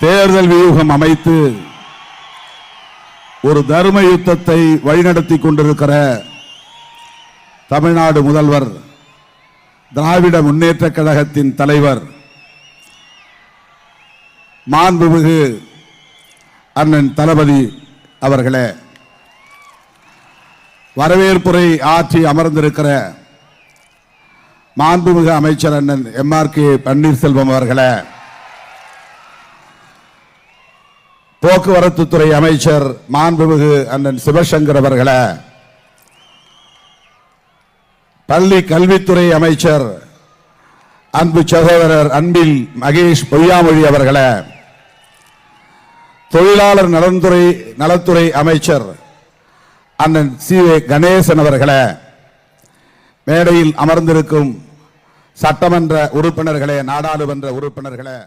தேர்தல் வியூகம் அமைத்து ஒரு தர்ம யுத்தத்தை வழிநடத்தி கொண்டிருக்கிற தமிழ்நாடு முதல்வர் திராவிட முன்னேற்ற கழகத்தின் தலைவர் மாண்புமிகு அண்ணன் தளபதி அவர்களே வரவேற்புரை ஆற்றி அமர்ந்திருக்கிற மாண்புமிகு அமைச்சர் அண்ணன் எம் ஆர் கே பன்னீர்செல்வம் அவர்களே போக்குவரத்து துறை அமைச்சர் மாண்புமிகு அண்ணன் சிவசங்கர் அவர்களை பள்ளி கல்வித்துறை அமைச்சர் அன்பு சகோதரர் அன்பில் மகேஷ் பொய்யாமொழி அவர்களை தொழிலாளர் நலன்துறை நலத்துறை அமைச்சர் அண்ணன் சி. வே கணேசன் அவர்களை மேடையில் அமர்ந்திருக்கும் சட்டமன்ற உறுப்பினர்களே நாடாளுமன்ற உறுப்பினர்களே